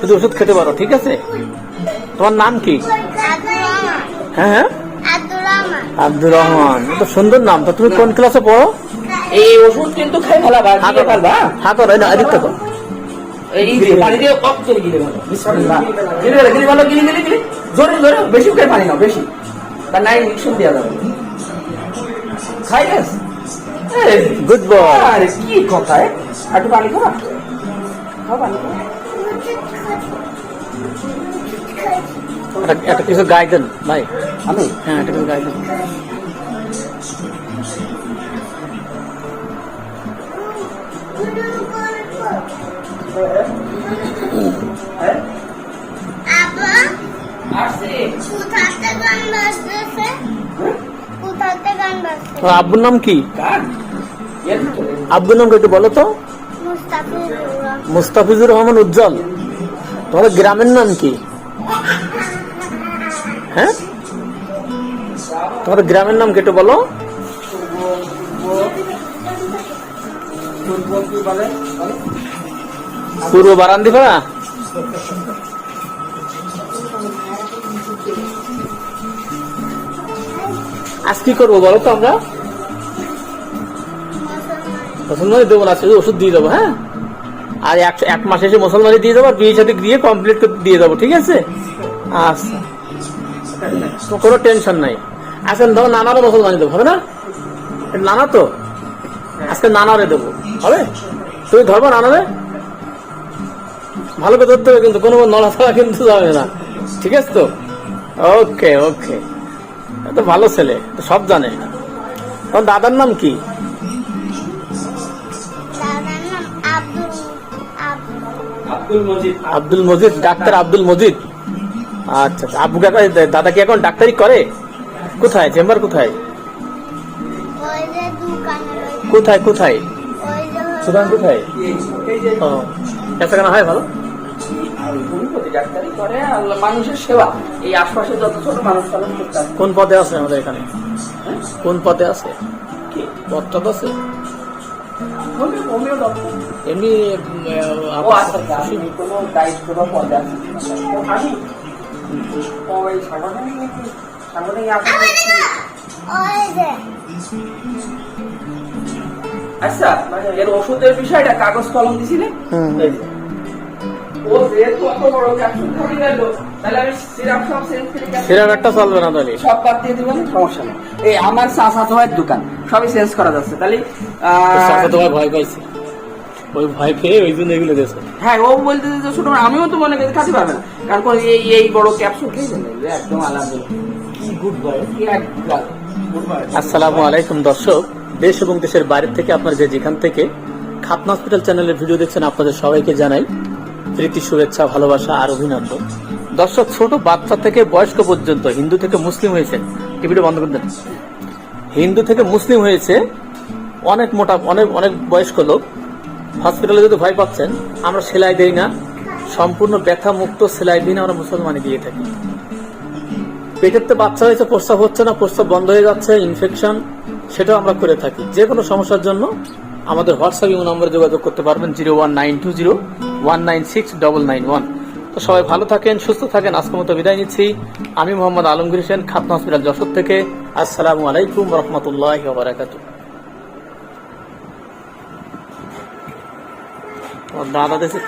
শুধু ওষুধ খেতে পারো ঠিক আছে? তোমার নাম কি? হ্যাঁ হ্যাঁ? আব্দুর রহমান। তো সুন্দর নাম। তো তুমি কোন ক্লাসে পড়ো? এই ওষুধ কিন্তু খাই ফেলাবা গিলে ফেলবা। হ্যাঁ করো না এদিক থেকে এই যে পানি দিয়ে কপ করে গিলে ভালো বিসমিল্লাহ। গিলে ভালো গিলে ভালো গিলে গিলে গিলে। জোরে জোরে বেশি করে পানি নাও বেশি। তার নাই ইনজেকশন দেওয়া যাবে। খাই গুড বয় আরে কি কথা একটু পানি খাওয়া একটা কিছু গাই দেন ভাই। আমি? হ্যাঁ একটা কিছু গাই দেন। হ্যাঁ আব্বা আসছে কোথাতে গান বাজতেছে কোথাতে গান বাজছে তোমার আব্বুর নাম কি আব্বুর নাম একটু বলো তো। মুস্তাফিজুর। মুস্তাফিজুর রহমান উজ্জ্বল। তোমার গ্রামের নাম কি? হ্যাঁ? তোমার গ্রামের নাম কেটে বলো? পূর্ব বারান্দিপাড়া আজ কি করব বলো তো আমরা? মুসলমানি দেবো না ওষুধ দিয়ে দেবো হ্যাঁ? আর এক এক মাস এসে মুসলমানি দিয়ে দেবো, আর বিয়ে সাথে দিয়ে কমপ্লিট করে দিয়ে দেবো, ঠিক আছে? আচ্ছা। কোনো টেনশন নাই। আজকে ধরো নানারও মুসলমানি দেবো, হবে না? নানা তো? আজকে নানারে দেবো, হবে? তুমি ধরবো নানারে? ভালো করে ধরতে হবে কিন্তু, কোনো নড়াচড়া কিন্তু যাবে না। ঠিক আছে তো? ওকে ওকে তো ভালো ছেলে, সব জানে। তোমার দাদার নাম কি? আব্দুল মজিদ। ডাক্তার আব্দুল মজিদ। আচ্ছা আচ্ছা। আব্বু কাকা দাদা কি এখন ডাক্তারি করে? কোথায়? চেম্বার কোথায়? কোথায় কোথায়? কোথায়? ও কেনা হয় ভালো? মানুষের সেবা এই আশপাশে কোন পদে আছে আমাদের এখানে? কোন পদে আছে? পদটা আছে? Homeo- doctor. এমনি ও আচ্ছা আচ্ছা, আমি কোনো পদে আছি। আমি ওই সাংগঠনিক সাংগঠনিক যে আচ্ছা মানে এর ওষুধের বিষয়টা কাগজ কলম দিছিলে হুম। এই ও যেহেতু অত বড় ক্যাপসুল খাবি গেল তাহলে আমি সিরাপ সব একটা চলবে না তাহলে। সব বাদ দিয়ে দিবেন সমস্যা নেই। এই আমার চাষা তোমার দোকান। সবই চেঞ্জ করা যাচ্ছে। তাহলে তোমার ভয় পাইছে? ওই ভয় পেয়ে ওই জন্য এগুলো গেছে হ্যাঁ ও বলতে যে ছোট আমিও তো মনে করি খাতে পারবে না। কারণ কোন এই এই বড় ক্যাপসুল খেয়ে একদম কি গুড বয় কি এক আসসালামু আলাইকুম দর্শক দেশ এবং দেশের বাইরে থেকে আপনারা যে যেখান থেকে খাতনা হসপিটাল চ্যানেলের ভিডিও দেখছেন আপনাদের সবাইকে জানাই প্রীতি শুভেচ্ছা ভালোবাসা আর অভিনন্দন। দর্শক ছোট বাচ্চা থেকে বয়স্ক পর্যন্ত হিন্দু থেকে মুসলিম হয়েছেন টিভিটা বন্ধ করে দেন। হিন্দু থেকে মুসলিম হয়েছে, অনেক মোটা, অনেক অনেক বয়স্ক লোক। হসপিটালে যদি ভয় পাচ্ছেন, আমরা সেলাই দেই না। সম্পূর্ণ ব্যথা মুক্ত দিন আমরা মুসলমানি দিয়ে থাকি। পেটের তো বাচ্চা হয়েছে, প্রস্রাব হচ্ছে না, প্রস্রাব বন্ধ হয়ে যাচ্ছে ইনফেকশন সেটাও আমরা করে থাকি। যে কোনো সমস্যার জন্য আমাদের হোয়াটসঅ্যাপ ইমো নম্বরে যোগাযোগ করতে পারবেন, zero one nine two zero one nine six double nine one. তো সবাই ভালো থাকেন, সুস্থ থাকেন। আজকের মতো বিদায় নিচ্ছি। আমি মোহাম্মদ আলমগীর হোসেন, খাতনা হসপিটাল যশোর থেকে। আসসালামু আলাইকুম রহমতুল্লাহ বারাকাতু দাদা দেশে